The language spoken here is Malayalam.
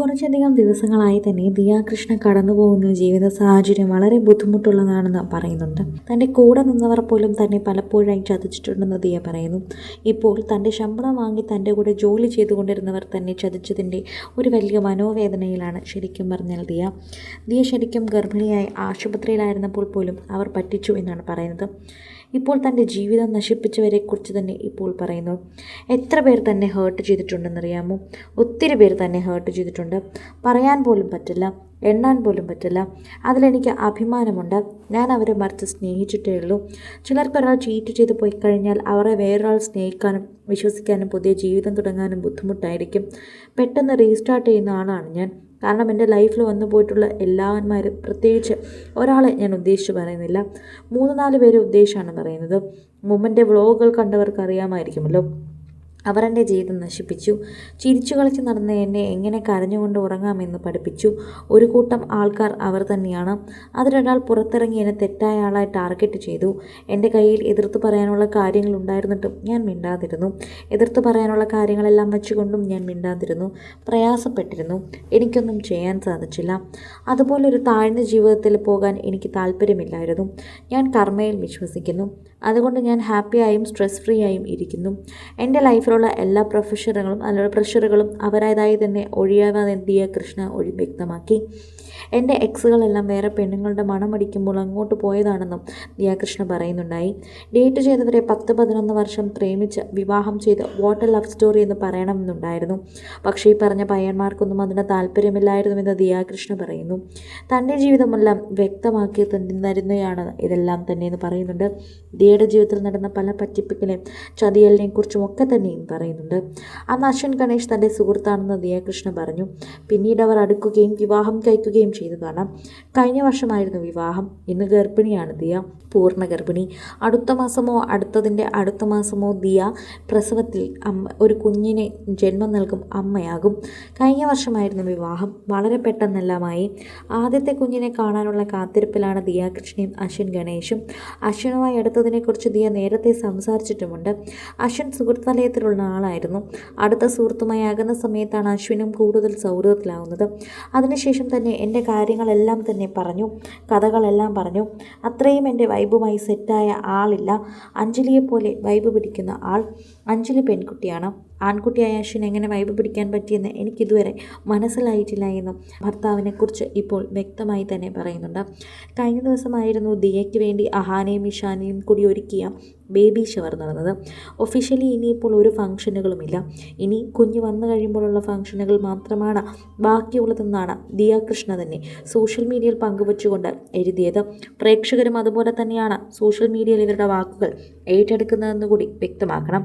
കുറച്ചധികം ദിവസങ്ങളായി തന്നെ ദിയാകൃഷ്ണ കടന്നു പോകുന്ന ജീവിത സാഹചര്യം വളരെ ബുദ്ധിമുട്ടുള്ളതാണെന്ന് പറയുന്നുണ്ട്. തന്റെ കൂടെ നിന്നവർ പോലും തന്നെ പലപ്പോഴായി ചതിച്ചിട്ടുണ്ടെന്ന് ദിയ പറയുന്നു. ഇപ്പോൾ തന്റെ ശമ്പളം വാങ്ങി തന്റെ കൂടെ ജോലി ചെയ്തുകൊണ്ടിരുന്നവർ തന്നെ ചതിച്ചതിന്റെ ഒരു വലിയ മനോവേദനയിലാണ് ശരിക്കും പറഞ്ഞാൽ ദിയ. ദിയ ശരിക്കും ഗർഭിണിയായി ആശുപത്രിയിലായിരുന്നപ്പോൾ പോലും അവർ പറ്റിച്ചു എന്നാണ് പറയുന്നത്. ഇപ്പോൾ തന്റെ ജീവിതം നശിപ്പിച്ചവരെക്കുറിച്ച് തന്നെ ഇപ്പോൾ പറയുന്നു. എത്ര പേർ തന്നെ ഹേർട്ട് ചെയ്തിട്ടുണ്ടെന്നറിയാമോ? ഒത്തിരി പേർ തന്നെ ഹേർട്ട് ചെയ്തിട്ടുണ്ട്. പറയാൻ പോലും പറ്റില്ല എണ്ണാൻ പോലും പറ്റില്ല. അതിലെനിക്ക് അഭിമാനമുണ്ട്. ഞാൻ അവരെ മറിച്ച് സ്നേഹിച്ചിട്ടേ ഉള്ളൂ. ചിലർക്കൊരാൾ ചീറ്റ് ചെയ്ത് പോയി കഴിഞ്ഞാൽ അവരെ വേറൊരാൾ സ്നേഹിക്കാനും വിശ്വസിക്കാനും പുതിയ ജീവിതം തുടങ്ങാനും ബുദ്ധിമുട്ടായിരിക്കും. പെട്ടെന്ന് റീസ്റ്റാർട്ട് ചെയ്യുന്ന ആളാണ് ഞാൻ. കാരണം എന്റെ ലൈഫിൽ വന്നു പോയിട്ടുള്ള എല്ലാവന്മാരും പ്രത്യേകിച്ച് ഒരാളെ ഞാൻ ഉദ്ദേശിച്ച് പറയുന്നില്ല. മൂന്ന് നാല് പേരെ ഉദ്ദേശിച്ചാണ് പറയുന്നത്. മുമ്പന്റെ വ്ളോഗുകൾ കണ്ടവർക്ക് അറിയാമായിരിക്കുമല്ലോ അവർ എന്റെ ജീവിതം നശിപ്പിച്ചു. ചിരിച്ചു കളിച്ച് നടന്ന എന്നെ എങ്ങനെ കരഞ്ഞുകൊണ്ട് ഉറങ്ങാമെന്ന് പഠിപ്പിച്ചു. ഒരു കൂട്ടം ആൾക്കാർ അവർ തന്നെയാണ്. അതിലൊരാൾ പുറത്തിറങ്ങി എന്നെ തെറ്റായ ആളായി ടാർഗറ്റ് ചെയ്തു. എന്റെ കയ്യിൽ എതിർത്ത് പറയാനുള്ള കാര്യങ്ങൾ ഉണ്ടായിരുന്നിട്ടും ഞാൻ മിണ്ടാതിരുന്നു. എതിർത്ത് പറയാനുള്ള കാര്യങ്ങളെല്ലാം വെച്ചുകൊണ്ടും ഞാൻ മിണ്ടാതിരുന്നു. പ്രയാസപ്പെട്ടിരുന്നു. എനിക്കൊന്നും ചെയ്യാൻ സാധിച്ചില്ല. അതുപോലൊരു താഴ്ന്ന ജീവിതത്തിൽ പോകാൻ എനിക്ക് താല്പര്യമില്ലായിരുന്നു. ഞാൻ കർമ്മയിൽ വിശ്വസിക്കുന്നു. അതുകൊണ്ട് ഞാൻ ഹാപ്പിയായും സ്ട്രെസ് ഫ്രീ ആയും ഇരിക്കുന്നു. എന്റെ ലൈഫിലുള്ള എല്ലാ പ്രൊഫഷനുകളും അല്ലെങ്കിൽ പ്രഷറുകളും അവരായതായി തന്നെ ഒഴിയാവാതെന്തിയ കൃഷ്ണ ഒഴി വ്യക്തമാക്കി. എന്റെ എക്സുകളെല്ലാം വേറെ പെണ്ണുങ്ങളുടെ മണമടിക്കുമ്പോൾ അങ്ങോട്ട് പോയതാണെന്നും ദിയാകൃഷ്ണ പറയുന്നുണ്ടായി. ഡേറ്റ് ചെയ്തവരെ പത്ത് പതിനൊന്ന് വർഷം പ്രേമിച്ച് വിവാഹം ചെയ്ത് വാട്ടർ ലവ് സ്റ്റോറി എന്ന് പറയണമെന്നുണ്ടായിരുന്നു. പക്ഷേ ഈ പറഞ്ഞ പയ്യന്മാർക്കൊന്നും അതിന് താല്പര്യമില്ലായിരുന്നുവെന്ന് ദിയാകൃഷ്ണ പറയുന്നു. തന്റെ ജീവിതമെല്ലാം വ്യക്തമാക്കി തരുന്നതാണ് ഇതെല്ലാം തന്നെ എന്ന് പറയുന്നുണ്ട്. ദിയയുടെ ജീവിതത്തിൽ നടന്ന പല പറ്റിപ്പിക്കലെയും ചതിയലിനെയും കുറിച്ചും ഒക്കെ തന്നെയും പറയുന്നുണ്ട്. അന്ന് അശ്വൻ ഗണേഷ് തന്റെ സുഹൃത്താണെന്ന് ദിയാകൃഷ്ണ പറഞ്ഞു. പിന്നീട് അവർ അടുക്കുകയും വിവാഹം കഴിക്കുകയും ചെയ്തു കാരണം കഴിഞ്ഞ വർഷമായിരുന്നു വിവാഹം. ഇന്ന് ഗർഭിണിയാണ് ദിയ. പൂർണ ഗർഭിണി. അടുത്ത മാസമോ അടുത്തതിന്റെ അടുത്ത മാസമോ ദിയ പ്രസവത്തിൽ അമ്മ ഒരു കുഞ്ഞിനെ ജന്മം നൽകും അമ്മയാകും. കഴിഞ്ഞ വർഷമായിരുന്നു വിവാഹം. വളരെ പെട്ടെന്നെല്ലാമായി. ആദ്യത്തെ കുഞ്ഞിനെ കാണാനുള്ള കാത്തിരിപ്പിലാണ് ദിയ കൃഷ്ണയും അശ്വിൻ ഗണേഷും. അശ്വിനുമായി അടുത്തതിനെക്കുറിച്ച് ദിയ നേരത്തെ സംസാരിച്ചിട്ടുമുണ്ട്. അശ്വിൻ സുഹൃത്ത് വലയത്തിലുള്ള ആളായിരുന്നു. അടുത്ത സുഹൃത്തുമായി സമയത്താണ് അശ്വിനും കൂടുതൽ സൗഹൃദത്തിലാവുന്നത്. അതിനുശേഷം തന്നെ എന്റെ കാര്യങ്ങളെല്ലാം തന്നെ പറഞ്ഞു കഥകളെല്ലാം പറഞ്ഞു. അത്രയും എന്റെ വൈബുമായി സെറ്റായ ആളില്ല. അഞ്ജലിയെപ്പോലെ വൈബ് പിടിക്കുന്ന ആൾ. അഞ്ജലി പെൺകുട്ടിയാണ്. ആൺകുട്ടിയായ അശ്വിൻ എങ്ങനെ വൈബ് പിടിക്കാൻ പറ്റിയെന്ന് എനിക്കിതുവരെ മനസ്സിലായിട്ടില്ല എന്നും ഭർത്താവിനെക്കുറിച്ച് ഇപ്പോൾ വ്യക്തമായി തന്നെ പറയുന്നുണ്ട്. കഴിഞ്ഞ ദിവസമായിരുന്നു ദിയയ്ക്ക് വേണ്ടി അഹാനയും ഇഷാനയും കൂടി ഒരുക്കിയ ബേബി ഷവർ നടന്നത്. ഒഫീഷ്യലി ഇനിയിപ്പോൾ ഒരു ഫംഗ്ഷനുകളുമില്ല ഇനി കുഞ്ഞ് വന്നു കഴിയുമ്പോഴുള്ള ഫംഗ്ഷനുകൾ മാത്രമാണ് ബാക്കിയുള്ളതെന്നാണ് ദിയ കൃഷ്ണ തന്നെ സോഷ്യൽ മീഡിയയിൽ പങ്കുവച്ചുകൊണ്ട് എഴുതിയത്. പ്രേക്ഷകരും അതുപോലെ തന്നെയാണ് സോഷ്യൽ മീഡിയയിൽ ഇവരുടെ വാക്കുകൾ ഏറ്റെടുക്കുന്നതെന്ന് കൂടി വ്യക്തമാക്കണം.